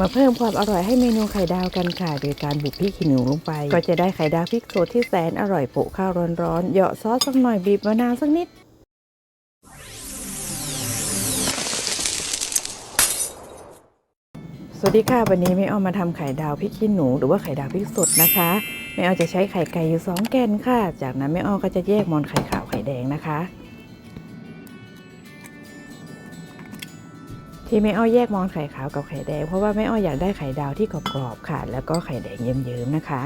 มาเพิ่มความอร่อยให้เมนูไข่ดาวกันค่ะ โดยการบุกพริกขี้หนูลงไป ก็จะได้ไข่ดาวพริกสดที่แสนอร่อยโปะข้าวร้อนๆเหยาะซอสสักหน่อยบีบมะนาวสักนิดสวัสดีค่ะ วันนี้แม่อ้อมมาทำไข่ดาวพริกขี้หนูหรือว่าไข่ดาวพริกสดนะคะแม่อ้อจะใช้ไข่ไก่อยู่สองแกนค่ะ จากนั้นแม่อ้อก็จะแยกมอนไข่ขาวไข่แดงนะคะ ที่แม่อ้อแยกมอนไข่ขาวกับไข่แดงเพราะว่าแม่อ้ออยากได้ไข่ดาวที่กรอบๆค่ะ แล้วก็ไข่แดงเยิ้มๆนะคะ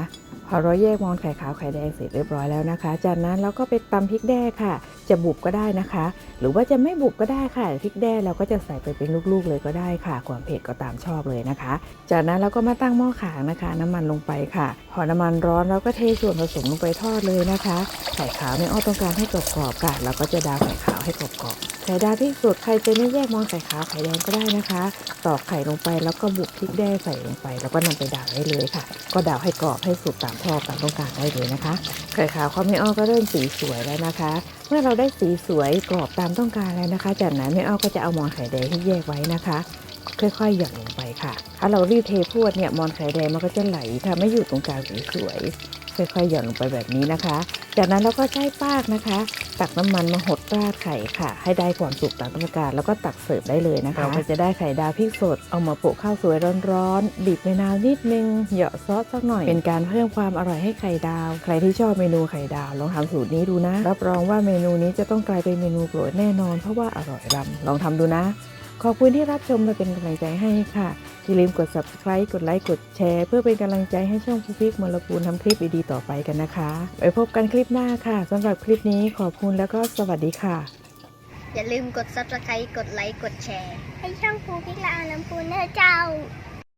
พอเราแยกมอนไข่ขาวไข่แดงเสร็จเรียบร้อยแล้วนะคะ จากนั้นเราก็ไปตำพริกแด้ค่ะ จะบุบก็ได้นะคะ หรือว่าจะไม่บุบก็ได้ค่ะพริกแด้เราก็จะใส่ไปเป็นลูกๆเลยก็ได้ค่ะ ความเผ็ดก็ตามชอบเลยนะคะ จากนั้นเราก็มาตั้งหม้อขางนะคะ น้ำมันลงไปค่ะ พอน้ำมันร้อนเราก็เทส่วนผสมลงไปทอดเลยนะคะ ไข่ขาวเนี่อ้อต้องการให้กรอบๆค่ะ เราก็จะดาวไข่ขาวให้กรอบๆ ไข่ดาวที่สุดใครจะไม่แยกมองไข่ขาวไข่แดงก็ได้นะคะ ตอกไข่ลงไปแล้วก็บุกพริกแด้ใส่ลงไป แล้วก็นำไปดาวได้เลยค่ะ ก็ดาวให้กรอบให้สุกตามชอตามต้องการได้เลยนะคะ ไข่ขาวเขาไม่อ้อก็เริ่มสีสวยแล้วนะคะ เมื่อเราได้สีสวยกรอบตามต้องการแล้วนะคะ จากนั้นแม่อ้อก็จะเอามอนไข่แดงที่แยกไว้นะคะค่อยๆ หย่อนลงไปค่ะ ถ้าเรารีบเทพวดเนี่ยมอนไข่แดงมันก็จะไหลค่ะไม่อยู่ตรงกลางสวย ค่อยๆหย่อนลงไปแบบนี้นะคะ จากนั้นเราก็ใช้ปากนะคะ ตักน้ำมันมาหดราดไข่ค่ะ ให้ได้ความสุกตามต้องการแล้วก็ตักเสิร์ฟได้เลยนะคะเราจะได้ไข่ดาวพริกสดเอามาโปะข้าวสวยร้อนๆบีบมะนาวนิดนึงเหยาะซอสสักหน่อย เป็นการเพิ่มความอร่อยให้ไข่ดาว ใครที่ชอบเมนูไข่ดาวลองทำสูตรนี้ดูนะ รับรองว่าเมนูนี้จะต้องกลายเป็นเมนูโปรดแน่นอน เพราะว่าอร่อยรำลองทำดูนะ ขอบคุณที่รับชมมาเป็นกำลังใจให้ค่ะ อย่าลืมกด subscribe กดไลค์ กดแชร์ เพื่อเป็นกำลังใจให้ช่องพิพิกมลปูนทำคลิปดีๆต่อไปกันนะคะไว้พบกันคลิปหน้าค่ะสำหรับคลิปนี้ขอบคุณแล้วก็สวัสดีค่ะ อย่าลืมกด subscribe กดไลค์ กดแชร์ ให้ช่องภูพิกและอาลำพูนเนอเจ้า